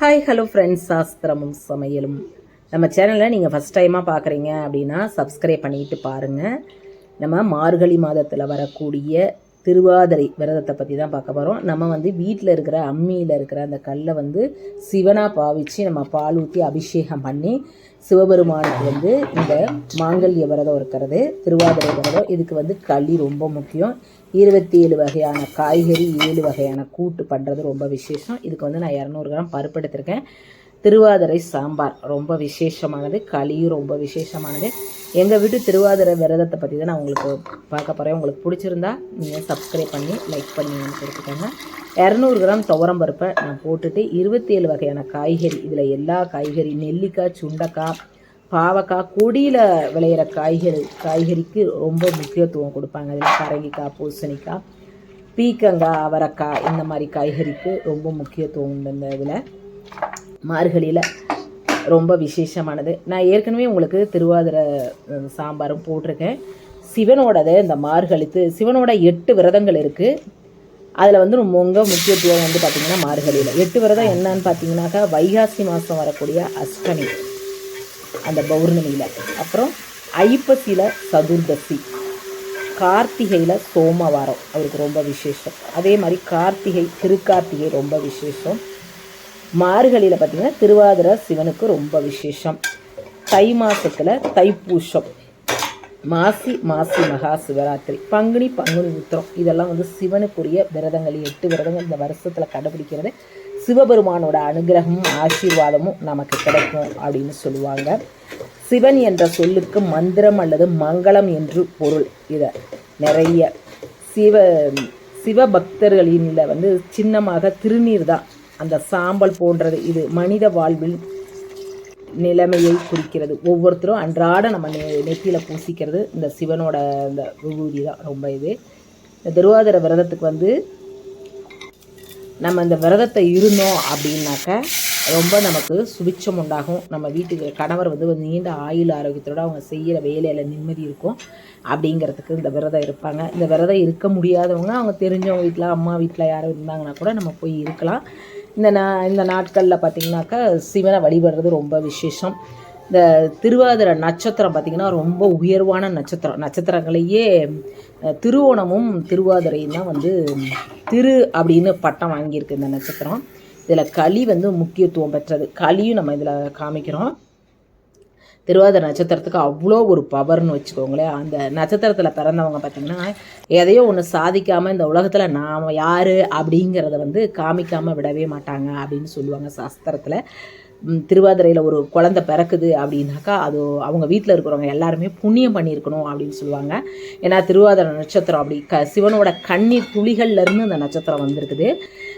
Hi hello friends சாஸ்திரமும் சமையலும். நம்ம சேனலில் நீங்கள் ஃபஸ்ட் டைமாக பார்க்குறீங்க அப்படின்னா சப்ஸ்கிரைப் பண்ணிட்டு பாருங்கள் நம்ம மார்கழி மாதத்தில் வரக்கூடிய திருவாதிரை விரதத்தை பற்றி தான் பார்க்க போகிறோம் நம்ம வந்து வீட்டில் இருக்கிற அம்மியில் இருக்கிற அந்த கல்லை வந்து சிவனாக பாவிச்சு நம்ம பால் ஊற்றி அபிஷேகம் பண்ணி சிவபெருமானுக்கு வந்து இந்த மாங்கல்ய விரதம் இருக்கிறது திருவாதிரை விரதம். இதுக்கு வந்து களி ரொம்ப முக்கியம். இருபத்தி ஏழு வகையான காய்கறி ஏழு வகையான கூட்டு பண்ணுறது ரொம்ப விசேஷம். இதுக்கு வந்து நான் இரநூறு கிராம் பருப்பு எடுத்திருக்கேன். திருவாதிரை சாம்பார். ரொம்ப விசேஷமானது. களியும் ரொம்ப விசேஷமானது. எங்கள் வீட்டு திருவாதிரை விரதத்தை பற்றி தான் நான் உங்களுக்கு பார்க்க போகிறேன் உங்களுக்கு பிடிச்சிருந்தா நீங்கள் சப்ஸ்கிரைப் பண்ணி லைக் பண்ணி கொடுத்துக்கோங்க. இரநூறு கிராம் துவரம் பருப்பை நான் போட்டுட்டு இருபத்தி ஏழு வகையான காய்கறி இதில் எல்லா காய்கறி நெல்லிக்காய் சுண்டக்காய் பாவக்காய் கொடியில் விளையிற காய்கறி காய்கறிக்கு ரொம்ப முக்கியத்துவம் கொடுப்பாங்க. அதில் பரங்கிக்காய் பூசணிக்காய் பீக்கங்காய் அவரைக்காய் இந்த மாதிரி காய்கறிக்கு ரொம்ப முக்கியத்துவம் உண்டு இந்த இதில். மார்கழியில் ரொம்ப விசேஷமானது. நான் ஏற்கனவே உங்களுக்கு திருவாதிரை சாம்பாரும் போட்டிருக்கேன். சிவனோடது இந்த மார்கழித்து சிவனோட எட்டு விரதங்கள் இருக்குது அதில் வந்து ரொம்ப முக்கியத்துவம் வந்து பார்த்திங்கன்னா மார்கழியில். எட்டு விரதம் என்னன்னு பார்த்தீங்கன்னாக்கா வைகாசி மாதம் வரக்கூடிய அஷ்டமி அந்த பௌர்ணமியில். அப்புறம் ஐப்பசியில் சதுர்தசி கார்த்திகையில் சோமவாரம். அவருக்கு ரொம்ப விசேஷம். அதே மாதிரி கார்த்திகை திருக்கார்த்திகை ரொம்ப விசேஷம். மார்கழியில் பார்த்திங்கன்னா திருவாதிரை சிவனுக்கு ரொம்ப விசேஷம். தை மாதத்தில் தைப்பூசம். மாசி மாசி மகா சிவராத்திரி. பங்குனி பங்குனி உத்திரம். இதெல்லாம் வந்து சிவனுக்குரிய விரதங்கள் எட்டு விரதங்கள். இந்த வருஷத்தில் கடைபிடிக்கிறது சிவபெருமானோட அனுகிரகமும் ஆசீர்வாதமும் நமக்கு கிடைக்கும் அப்படின்னு சொல்லுவாங்க. சிவன் என்ற சொல்லுக்கு மந்திரம் அல்லது மங்களம் என்று பொருள். இதை நிறைய சிவ சிவபக்தர்களில் வந்து சின்னமாக திருநீர் தான். அந்த சாம்பல் போன்றது இது மனித வாழ்வில் நிலைமையை குறிக்கிறது. ஒவ்வொருத்தரும் அன்றாட நம்ம நெ நெத்தியில் பூசிக்கிறது இந்த சிவனோட இந்த விபூதி தான் ரொம்ப இது. இந்த திருவாதிர விரதத்துக்கு வந்து நம்ம இந்த விரதத்தை இருந்தோம் அப்படின்னாக்க ரொம்ப நமக்கு சுபிச்சம் உண்டாகும். நம்ம வீட்டுக்கு கணவர் வந்து ஒரு நீண்ட ஆயுள் ஆரோக்கியத்தோடு அவங்க செய்கிற வேலையில் நிம்மதி இருக்கும் அப்படிங்கிறதுக்கு இந்த விரதம் இருப்பாங்க. இந்த விரதம் இருக்க முடியாதவங்க அவங்க தெரிஞ்சவங்க வீட்டில் அம்மா வீட்டில் யாரும் இருந்தாங்கன்னா கூட நம்ம போய் இருக்கலாம். இந்த நா இந்த நாட்களில் பார்த்திங்கனாக்கா சிவனை வழிபடுறது ரொம்ப விசேஷம். இந்த திருவாதிரை நட்சத்திரம் பார்த்திங்கன்னா ரொம்ப உயர்வான நட்சத்திரம். நட்சத்திரங்களையே திருவோணமும் திருவாதிரையும் தான் வந்து திரு அப்படின்னு பட்டம் வாங்கியிருக்கு இந்த நட்சத்திரம். இதில் களி வந்து முக்கியத்துவம் பெற்றது. களியும் நம்ம இதில் காமிக்கிறோம். திருவாதிரை நட்சத்திரத்துக்கு அவ்வளோ ஒரு பவர்னு வச்சுக்கோங்களேன். அந்த நட்சத்திரத்தில் பிறந்தவங்க பார்த்திங்கன்னா எதையோ ஒன்று சாதிக்காமல் இந்த உலகத்தில் நாம் யார் அப்படிங்கிறத வந்து காமிக்காமல் விடவே மாட்டாங்க அப்படின்னு சொல்லுவாங்க சாஸ்திரத்தில். திருவாதிரையில் ஒரு குழந்தை பிறக்குது அப்படின்னாக்கா அது அவங்க வீட்டில் இருக்கிறவங்க எல்லாருமே புண்ணியம் பண்ணியிருக்கணும் அப்படின்னு சொல்லுவாங்க. ஏன்னா திருவாதிரை நட்சத்திரம் அப்படி க சிவனோட கண்ணீர் துளிகள்லேருந்து அந்த நட்சத்திரம் வந்திருக்குது.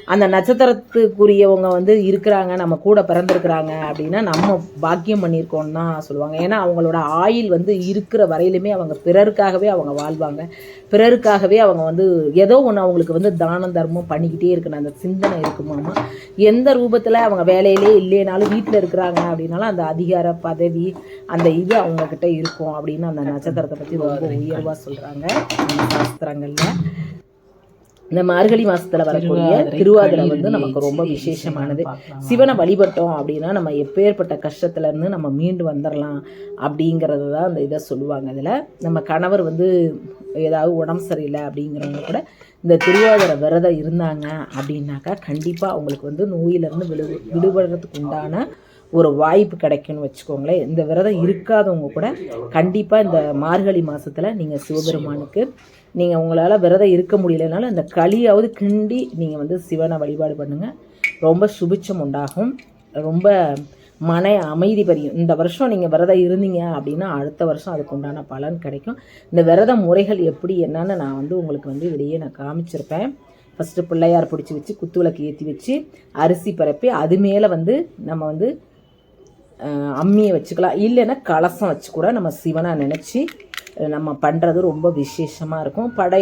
அந்த நட்சத்திரத்துக்குரியவங்க வந்து இருக்கிறாங்க நம்ம கூட பிறந்திருக்கிறாங்க அப்படின்னா நம்ம பாக்கியம் பண்ணியிருக்கோம்னு தான் சொல்லுவாங்க. ஏன்னா அவங்களோட ஆயுள் வந்து இருக்கிற வரையிலுமே அவங்க பிறருக்காகவே அவங்க வாழ்வாங்க. பிறருக்காகவே அவங்க வந்து ஏதோ ஒன்று அவங்களுக்கு வந்து தானம் தர்மம் பண்ணிக்கிட்டே இருக்கணும். அந்த சிந்தனை இருக்குமாமா? எந்த ரூபத்தில் அவங்க வேலையிலே இல்லைனாலும் வீட்டில் இருக்கிறாங்க அப்படின்னாலும் அந்த அதிகார பதவி அந்த இது அவங்கக்கிட்ட இருக்கும் அப்படின்னு அந்த நட்சத்திரத்தை பற்றி ரொம்ப உயர்வாக சொல்கிறாங்க சாஸ்திரங்களில். இந்த மார்கழி மாசத்துல வரக்கூடிய திருவாதிரை வந்து நமக்கு ரொம்ப விசேஷமானது. சிவனை வழிபட்டோம் அப்படின்னா நம்ம எப்பேற்பட்ட கஷ்டத்துல இருந்து நம்ம மீண்டு வந்துடலாம் அப்படிங்கிறது தான் அந்த இதை சொல்லுவாங்க. அதில் நம்ம கணவர் வந்து ஏதாவது உடம்பு சரியில்லை அப்படிங்கிறவங்க கூட இந்த திருவாதிரை விரதம் இருந்தாங்க அப்படின்னாக்கா கண்டிப்பாக அவங்களுக்கு வந்து நோயிலிருந்து விடு விடுபடுறதுக்கு உண்டான ஒரு வாய்ப்பு கிடைக்கும்னு வச்சுக்கோங்களேன். இந்த விரதம் இருக்காதவங்க கூட கண்டிப்பாக இந்த மார்கழி மாதத்தில் நீங்கள் சிவபெருமானுக்கு நீங்கள் உங்களால் விரதம் இருக்க முடியலனாலும் அந்த களியாவது கிண்டி நீங்கள் வந்து சிவனை வழிபாடு பண்ணுங்கள் ரொம்ப சுபிச்சம் உண்டாகும். ரொம்ப மன அமைதி பெரியும். இந்த வருஷம் நீங்கள் விரதம் இருந்தீங்க அப்படின்னா அடுத்த வருஷம் அதுக்கு உண்டான பலன் கிடைக்கும். இந்த விரத முறைகள் எப்படி என்னன்னு நான் வந்து உங்களுக்கு வந்து இதையே நான் காமிச்சிருப்பேன். ஃபஸ்ட்டு பிள்ளையார் பிடிச்சி வச்சு குத்து விளக்கு ஏற்றி வச்சு அரிசி பரப்பி அது மேலே வந்து நம்ம வந்து அம்மியை வச்சுக்கலாம். இல்லைன்னா கலசம் வச்சு கூட நம்ம சிவனாக நினச்சி நம்ம பண்ணுறது ரொம்ப விசேஷமாக இருக்கும். படையல்